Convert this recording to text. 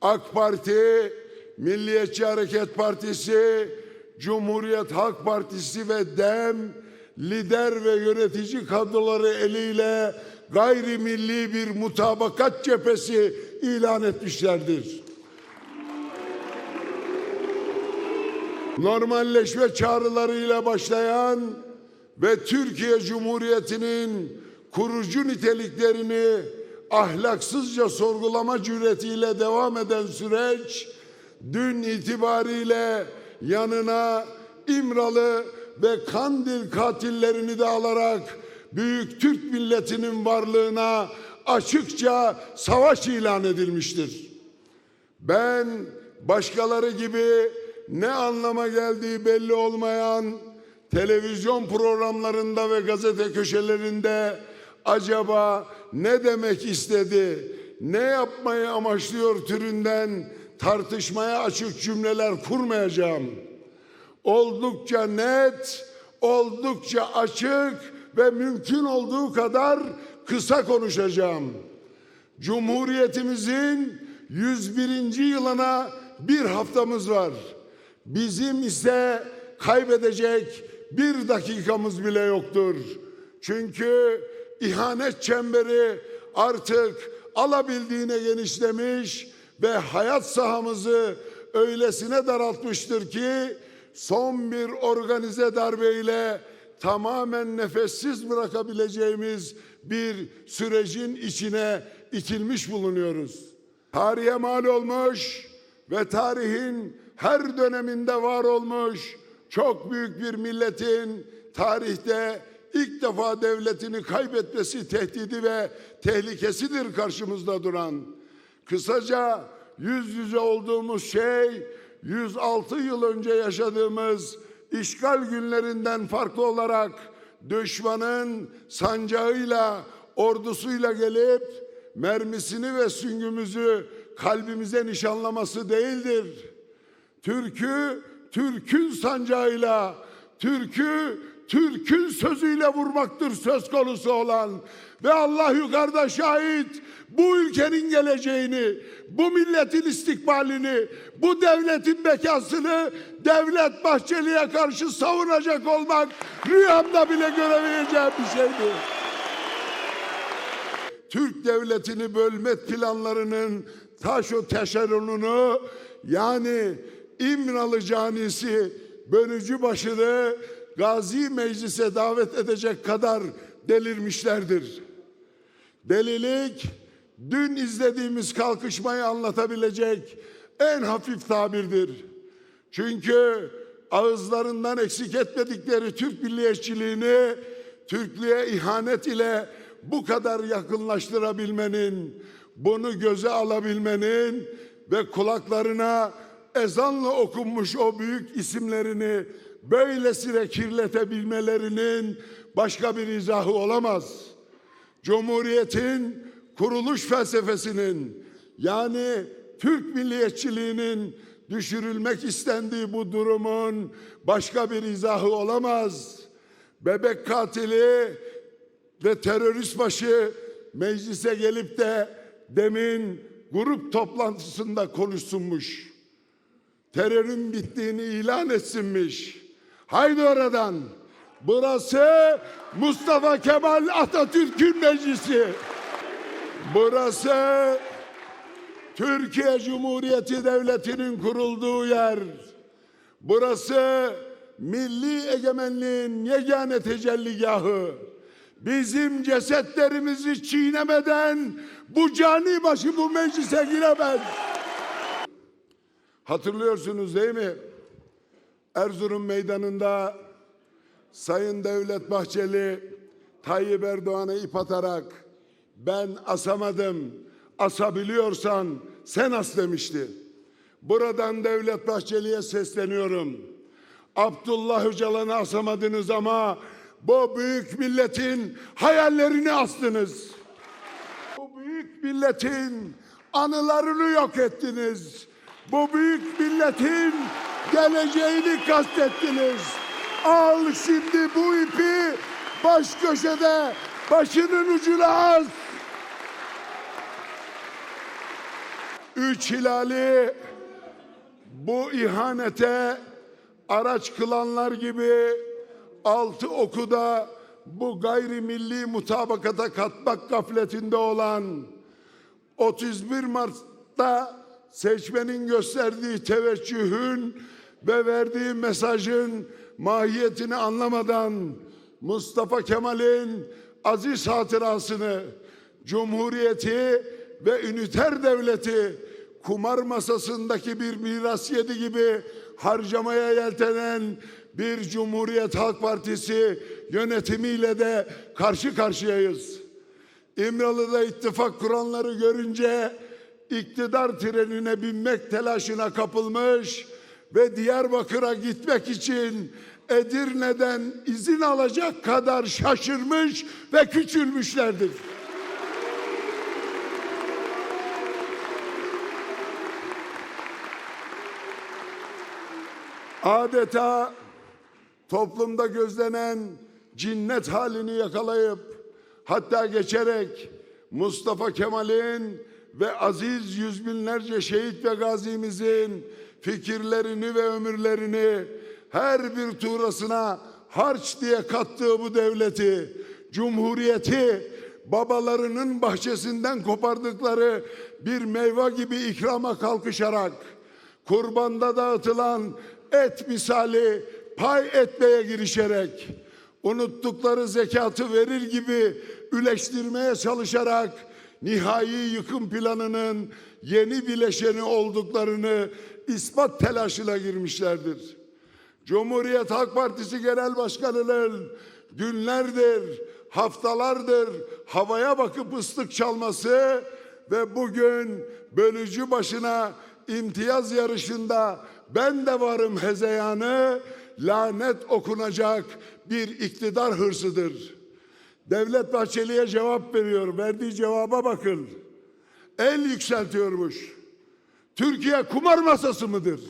AK Parti, Milliyetçi Hareket Partisi, Cumhuriyet Halk Partisi ve DEM lider ve yönetici kadroları eliyle gayrimilli bir mutabakat cephesi ilan etmişlerdir. Normalleşme çağrılarıyla başlayan ve Türkiye Cumhuriyeti'nin kurucu niteliklerini ahlaksızca sorgulama cüretiyle devam eden süreç dün itibariyle yanına İmralı ve Kandil katillerini de alarak büyük Türk milletinin varlığına açıkça savaş ilan edilmiştir. Ben başkaları gibi ne anlama geldiği belli olmayan televizyon programlarında ve gazete köşelerinde acaba ne demek istedi, ne yapmayı amaçlıyor türünden tartışmaya açık cümleler kurmayacağım. Oldukça net, oldukça açık ve mümkün olduğu kadar kısa konuşacağım. Cumhuriyetimizin 101. yılına bir haftamız var. Bizim ise kaybedecek bir dakikamız bile yoktur. Çünkü ihanet çemberi artık alabildiğine genişlemiş ve hayat sahamızı öylesine daraltmıştır ki son bir organize darbeyle tamamen nefessiz bırakabileceğimiz bir sürecin içine itilmiş bulunuyoruz. Tarihe mal olmuş ve tarihin her döneminde var olmuş çok büyük bir milletin tarihte ilk defa devletini kaybetmesi tehdidi ve tehlikesidir karşımızda duran. Kısaca yüz yüze olduğumuz şey 106 yıl önce yaşadığımız işgal günlerinden farklı olarak düşmanın sancağıyla, ordusuyla gelip mermisini ve süngümüzü kalbimize nişanlaması değildir. Türk'ü Türk'ün sancağıyla, Türk'ü Türk'ün sözüyle vurmaktır söz konusu olan ve Allah yukarıda şahit bu ülkenin geleceğini, bu milletin istikbalini, bu devletin bekasını Devlet Bahçeli'ye karşı savunacak olmak rüyamda bile göremeyeceğim bir şeydi. Türk devletini bölme planlarının taşo teşeronunu yani İmralı canisi bölücü başını Gazi Meclis'e davet edecek kadar delirmişlerdir. Delilik dün izlediğimiz kalkışmayı anlatabilecek en hafif tabirdir. Çünkü ağızlarından eksik etmedikleri Türk milliyetçiliğini Türklüğe ihanet ile bu kadar yakınlaştırabilmenin, bunu göze alabilmenin ve kulaklarına ezanla okunmuş o büyük isimlerini böylesine kirletebilmelerinin başka bir izahı olamaz. Cumhuriyetin kuruluş felsefesinin yani Türk milliyetçiliğinin düşürülmek istendiği bu durumun başka bir izahı olamaz. Bebek katili ve terörist başı meclise gelip de demin grup toplantısında konuşsunmuş. Terörün bittiğini ilan etsinmiş. Haydi oradan. Burası Mustafa Kemal Atatürk'ün meclisi. Burası Türkiye Cumhuriyeti Devleti'nin kurulduğu yer. Burası milli egemenliğin yegane tecelligahı. Bizim cesetlerimizi çiğnemeden bu cani başı bu meclise giremez. Hatırlıyorsunuz değil mi? Erzurum meydanında Sayın Devlet Bahçeli Tayyip Erdoğan'a ip atarak ben asamadım, asabiliyorsan sen as demişti. Buradan Devlet Bahçeli'ye sesleniyorum. Abdullah Öcalan'ı asamadınız ama bu büyük milletin hayallerini astınız. Bu büyük milletin anılarını yok ettiniz. Bu büyük milletin geleceğini kastettiniz. Al şimdi bu ipi baş köşede başının ucuna as. üç hilali bu ihanete araç kılanlar gibi altı okuda bu gayrimilli mutabakata katmak gafletinde olan 31 Mart'ta seçmenin gösterdiği teveccühün ve verdiği mesajın mahiyetini anlamadan Mustafa Kemal'in aziz hatırasını, Cumhuriyeti ve üniter devleti kumar masasındaki bir miras yedi gibi harcamaya yeltenen bir Cumhuriyet Halk Partisi yönetimiyle de karşı karşıyayız. İmralı'da ittifak kuranları görünce iktidar trenine binmek telaşına kapılmış ve Diyarbakır'a gitmek için Edirne'den izin alacak kadar şaşırmış ve küçülmüşlerdir. Adeta toplumda gözlenen cinnet halini yakalayıp hatta geçerek Mustafa Kemal'in ve aziz yüz binlerce şehit ve gazimizin fikirlerini ve ömürlerini her bir tuğrasına harç diye kattığı bu devleti, cumhuriyeti babalarının bahçesinden kopardıkları bir meyve gibi ikrama kalkışarak kurbanda dağıtılan et misali pay etmeye girişerek unuttukları zekatı verir gibi üleştirmeye çalışarak nihai yıkım planının yeni bileşeni olduklarını ispat telaşına girmişlerdir. Cumhuriyet Halk Partisi Genel Başkanı'nın günlerdir, haftalardır havaya bakıp ıslık çalması ve bugün bölücü başına imtiyaz yarışında ben de varım hezeyanı lanet okunacak bir iktidar hırsıdır. Devlet Bahçeli'ye cevap veriyor. Verdiği cevaba bakın. El yükseltiyormuş. Türkiye kumar masası mıdır?